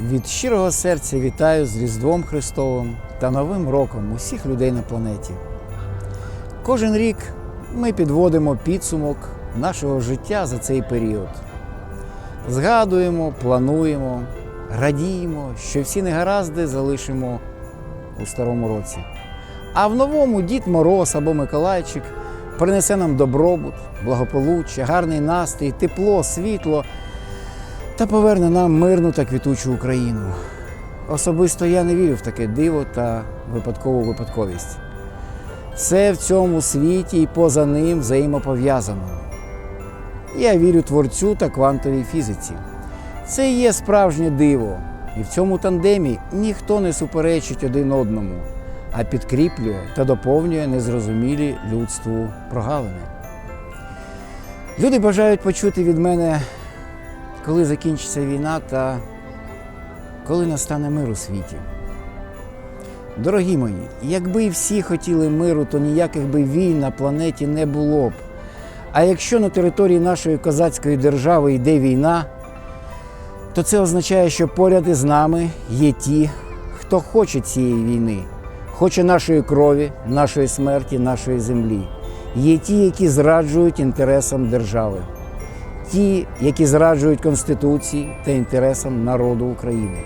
Від щирого серця вітаю з Різдвом Христовим та Новим роком усіх людей на планеті. Кожен рік ми підводимо підсумок нашого життя за цей період. Згадуємо, плануємо, радіємо, що всі негаразди залишимо у старому році. А в новому Дід Мороз або Миколайчик принесе нам добробут, благополуччя, гарний настрій, тепло, світло та поверне нам мирну та квітучу Україну. Особисто я не вірю в таке диво та випадкову випадковість. Все в цьому світі і поза ним взаємопов'язано. Я вірю творцю та квантовій фізиці. Це і є справжнє диво, і в цьому тандемі ніхто не суперечить один одному, а підкріплює та доповнює незрозумілі людству прогалини. Люди бажають почути від мене, коли закінчиться війна та коли настане мир у світі. Дорогі мої, якби всі хотіли миру, то ніяких би війн на планеті не було б. А якщо на території нашої козацької держави йде війна, то це означає, що поряд із нами є ті, хто хоче цієї війни, хоче нашої крові, нашої смерті, нашої землі. Є ті, які зраджують інтересам держави, ті, які зраджують Конституції та інтересам народу України.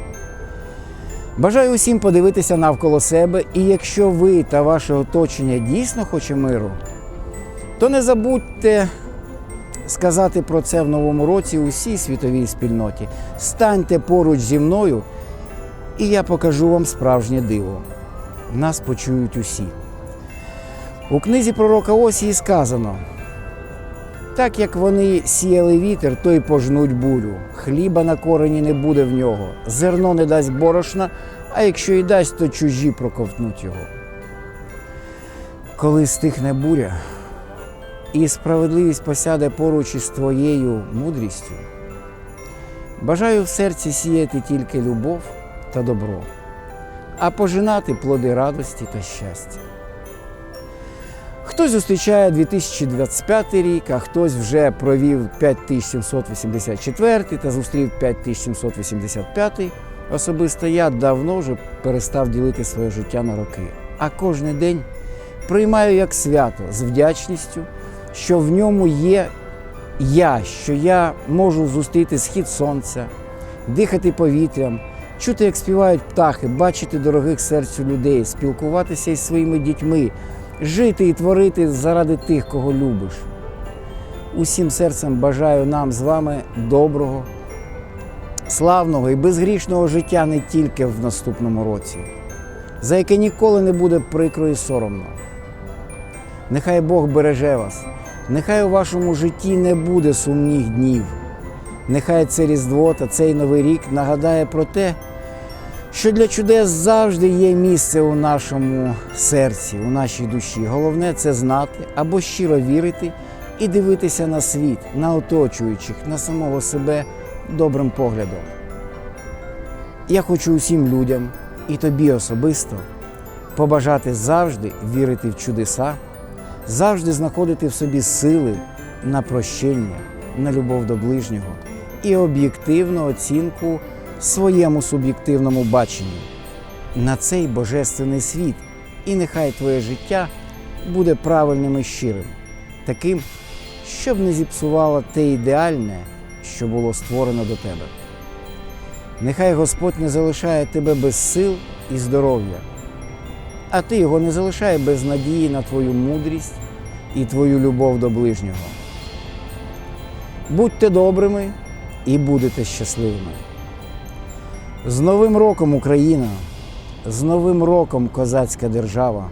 Бажаю усім подивитися навколо себе, і якщо ви та ваше оточення дійсно хоче миру, то не забудьте сказати про це в новому році усій світовій спільноті. Станьте поруч зі мною, і я покажу вам справжнє диво. Нас почують усі. У книзі пророка Осії сказано: так як вони сіяли вітер, то й пожнуть бурю. Хліба на корені не буде в нього, зерно не дасть борошна, а якщо і дасть, то чужі проковтнуть його. Коли стихне буря, і справедливість посяде поруч із твоєю мудрістю, бажаю в серці сіяти тільки любов та добро, а пожинати плоди радості та щастя. Хтось зустрічає 2025 рік, а хтось вже провів 5784 та зустрів 5785. Особисто я давно вже перестав ділити своє життя на роки. А кожен день приймаю як свято з вдячністю, що в ньому є я, що я можу зустріти схід сонця, дихати повітрям, чути, як співають птахи, бачити дорогих серцю людей, спілкуватися із своїми дітьми, жити і творити заради тих, кого любиш. Усім серцем бажаю нам з вами доброго, славного і безгрішного життя не тільки в наступному році, за яке ніколи не буде прикро і соромно. Нехай Бог береже вас, нехай у вашому житті не буде сумних днів. Нехай це Різдво та цей Новий рік нагадає про те, що для чудес завжди є місце у нашому серці, у нашій душі. Головне це знати або щиро вірити і дивитися на світ, на оточуючих, на самого себе добрим поглядом. Я хочу усім людям і тобі особисто побажати завжди вірити в чудеса, завжди знаходити в собі сили на прощення, на любов до ближнього і об'єктивну оцінку своєму суб'єктивному баченню на цей божественний світ, і нехай твоє життя буде правильним і щирим, таким, щоб не зіпсувало те ідеальне, що було створено до тебе. Нехай Господь не залишає тебе без сил і здоров'я, а ти його не залишає без надії на твою мудрість і твою любов до ближнього. Будьте добрими і будете щасливими. З Новим роком Україна, з Новим роком козацька держава,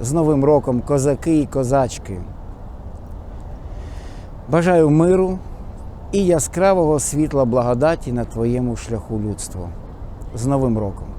з Новим роком козаки і козачки. Бажаю миру і яскравого світла благодаті на твоєму шляху людства. З Новим роком!